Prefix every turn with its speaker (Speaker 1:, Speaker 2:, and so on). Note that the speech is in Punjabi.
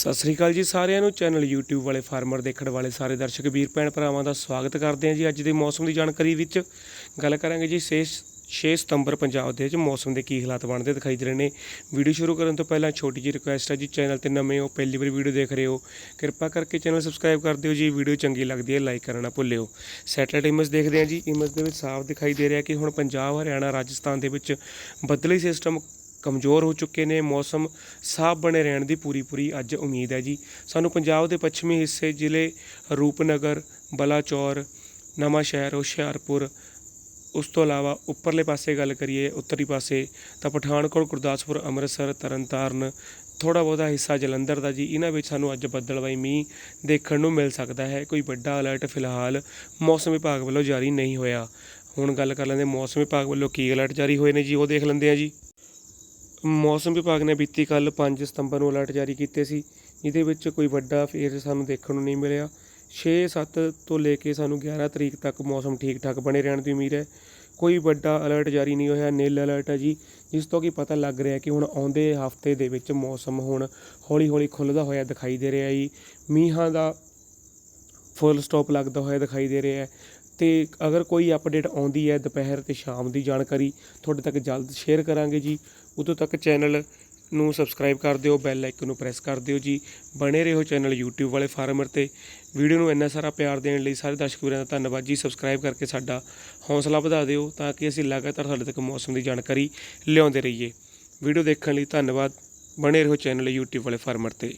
Speaker 1: ਸਤਿ ਸ੍ਰੀ ਅਕਾਲ ਜੀ ਸਾਰਿਆਂ ਨੂੰ। ਚੈਨਲ YouTube ਵਾਲੇ ਫਾਰਮਰ ਦੇਖਣ ਵਾਲੇ ਸਾਰੇ ਦਰਸ਼ਕ ਵੀਰ ਭੈਣ ਭਰਾਵਾਂ ਦਾ ਸਵਾਗਤ ਕਰਦੇ ਹਾਂ ਜੀ ਅੱਜ ਦੇ ਮੌਸਮ ਦੀ ਜਾਣਕਾਰੀ ਵਿੱਚ। ਗੱਲ ਕਰਾਂਗੇ ਜੀ 6 6 ਸਤੰਬਰ ਪੰਜਾਬ ਦੇ ਵਿੱਚ ਮੌਸਮ ਦੇ ਕੀ ਹਾਲਾਤ ਬਣਦੇ ਦਿਖਾਈ ਦੇ ਰਹੇ ਨੇ। ਵੀਡੀਓ ਸ਼ੁਰੂ ਕਰਨ ਤੋਂ ਪਹਿਲਾਂ ਛੋਟੀ ਜਿਹੀ ਰਿਕੁਐਸਟ ਹੈ ਜੀ, ਚੈਨਲ ਤੇ ਨਵੇਂ ਹੋ, ਪਹਿਲੀ ਵਾਰ ਵੀਡੀਓ ਦੇਖ ਰਹੇ ਹੋ, ਕਿਰਪਾ ਕਰਕੇ ਚੈਨਲ ਸਬਸਕ੍ਰਾਈਬ ਕਰ ਦਿਓ ਜੀ। ਵੀਡੀਓ ਚੰਗੀ ਲੱਗਦੀ ਹੈ ਲਾਈਕ ਕਰਨਾ ਨਾ ਭੁੱਲਿਓ। ਸੈਟਲਾਈਟ ਇਮੇਜ ਦੇਖਦੇ ਹਾਂ ਜੀ। ਇਮੇਜ ਦੇ ਵਿੱਚ ਸਾਫ਼ ਦਿਖਾਈ ਦੇ ਰਿਹਾ ਕਿ ਹੁਣ ਪੰਜਾਬ, ਹਰਿਆਣਾ, ਰਾਜਸਥਾਨ ਦੇ ਵਿੱਚ ਬੱਦਲੀ ਸਿਸਟਮ ਕਮਜ਼ੋਰ ਹੋ ਚੁੱਕੇ ਨੇ, ਮੌਸਮ ਸਾਫ਼ ਬਣੇ ਰਹਿਣ ਦੀ ਪੂਰੀ ਪੂਰੀ ਅੱਜ ਉਮੀਦ ਹੈ ਜੀ। ਸਾਨੂੰ ਪੰਜਾਬ ਦੇ ਪੱਛਮੀ ਹਿੱਸੇ ਜ਼ਿਲ੍ਹੇ ਰੂਪਨਗਰ, ਬਲਾਚੌਰ, ਨਵਾਂ ਸ਼ਹਿਰ, ਹੁਸ਼ਿਆਰਪੁਰ, ਉਸ ਤੋਂ ਇਲਾਵਾ ਉੱਪਰਲੇ ਪਾਸੇ ਗੱਲ ਕਰੀਏ, ਉੱਤਰੀ ਪਾਸੇ, ਤਾਂ ਪਠਾਨਕੋਟ, ਗੁਰਦਾਸਪੁਰ, ਅੰਮ੍ਰਿਤਸਰ, ਤਰਨਤਾਰਨ ਥੋੜਾ ਬਹੁਤਾ ਹਿੱਸਾ ਜਲੰਧਰ ਦਾ ਜੀ, ਇਹਨਾਂ ਵਿੱਚ ਸਾਨੂੰ ਅੱਜ ਬੱਦਲਵਾਈ ਮੀਂਹ ਦੇਖਣ ਨੂੰ ਮਿਲ ਸਕਦਾ ਹੈ। ਕੋਈ ਵੱਡਾ ਅਲਰਟ ਫਿਲਹਾਲ ਮੌਸਮ ਵਿਭਾਗ ਵੱਲੋਂ ਜਾਰੀ ਨਹੀਂ ਹੋਇਆ। ਹੁਣ ਗੱਲ ਕਰ ਲੈਂਦੇ ਮੌਸਮ ਵਿਭਾਗ ਵੱਲੋਂ ਕੀ ਅਲਰਟ ਜਾਰੀ ਹੋਏ ਨੇ ਜੀ, ਉਹ ਦੇਖ ਲੈਂਦੇ ਆ ਜੀ। ਮੌਸਮ ਵਿਭਾਗ ਨੇ ਬੀਤੀ ਕੱਲ 5 ਸਤੰਬਰ ਨੂੰ ਅਲਰਟ ਜਾਰੀ ਕੀਤੇ ਸੀ। ਜਿਹਦੇ ਵਿੱਚ ਕੋਈ ਵੱਡਾ ਫੇਰ ਸਾਨੂੰ ਦੇਖਣ ਨੂੰ ਨਹੀਂ ਮਿਲਿਆ। 6 7 ਤੋਂ ਲੈ ਕੇ ਸਾਨੂੰ 11 ਤਰੀਕ ਤੱਕ ਮੌਸਮ ਠੀਕ ਠਾਕ ਬਣੇ ਰਹਿਣ ਦੀ ਉਮੀਦ ਹੈ। ਕੋਈ ਵੱਡਾ ਅਲਰਟ ਜਾਰੀ ਨਹੀਂ ਹੋਇਆ, ਨੀਲ ਅਲਰਟ ਹੈ ਜੀ। ਜਿਸ ਤੋਂ ਕਿ ਪਤਾ ਲੱਗ ਰਿਹਾ ਕਿ ਹੁਣ ਆਉਂਦੇ ਹਫ਼ਤੇ ਦੇ ਵਿੱਚ ਮੌਸਮ ਹੁਣ ਹੌਲੀ ਹੌਲੀ ਖੁੱਲਦਾ ਹੋਇਆ ਦਿਖਾਈ ਦੇ ਰਿਹਾ ਜੀ। ਮੀਂਹਾਂ ਦਾ ਫੁੱਲ ਸਟਾਪ ਲੱਗਦਾ ਹੋਇਆ ਦਿਖਾਈ ਦੇ ਰਿਹਾ ਹੈ। ਅਤੇ ਅਗਰ ਕੋਈ ਅਪਡੇਟ ਆਉਂਦੀ ਹੈ ਦੁਪਹਿਰ ਅਤੇ ਸ਼ਾਮ ਦੀ ਜਾਣਕਾਰੀ, ਤੁਹਾਡੇ ਤੱਕ ਜਲਦ ਸ਼ੇਅਰ ਕਰਾਂਗੇ ਜੀ। ਉਦੋਂ ਤੱਕ ਚੈਨਲ ਨੂੰ ਸਬਸਕ੍ਰਾਈਬ ਕਰ ਦਿਓ ਬੈਲ ਆਈਕਨ ਨੂੰ ਪ੍ਰੈਸ ਕਰ ਦਿਓ ਜੀ। ਬਣੇ ਰਹੋ ਚੈਨਲ YouTube ਵਾਲੇ ਫਾਰਮਰ ਤੇ। ਵੀਡੀਓ ਨੂੰ ਇੰਨਾ ਸਾਰਾ ਪਿਆਰ ਦੇਣ ਲਈ ਸਾਰੇ ਦਰਸ਼ਕ ਵੀਰਾਂ ਦਾ ਧੰਨਵਾਦ ਜੀ। ਸਬਸਕ੍ਰਾਈਬ ਕਰਕੇ ਸਾਡਾ ਹੌਸਲਾ ਵਧਾ ਦਿਓ ਤਾਂ ਕਿ ਅਸੀਂ ਲਗਾਤਾਰ ਤੁਹਾਡੇ ਤੱਕ ਮੌਸਮ ਦੀ ਜਾਣਕਾਰੀ ਲਿਆਉਂਦੇ ਰਹੀਏ। ਵੀਡੀਓ ਦੇਖਣ ਲਈ ਧੰਨਵਾਦ। ਬਣੇ ਰਹੋ ਚੈਨਲ YouTube ਵਾਲੇ ਫਾਰਮਰ ਤੇ।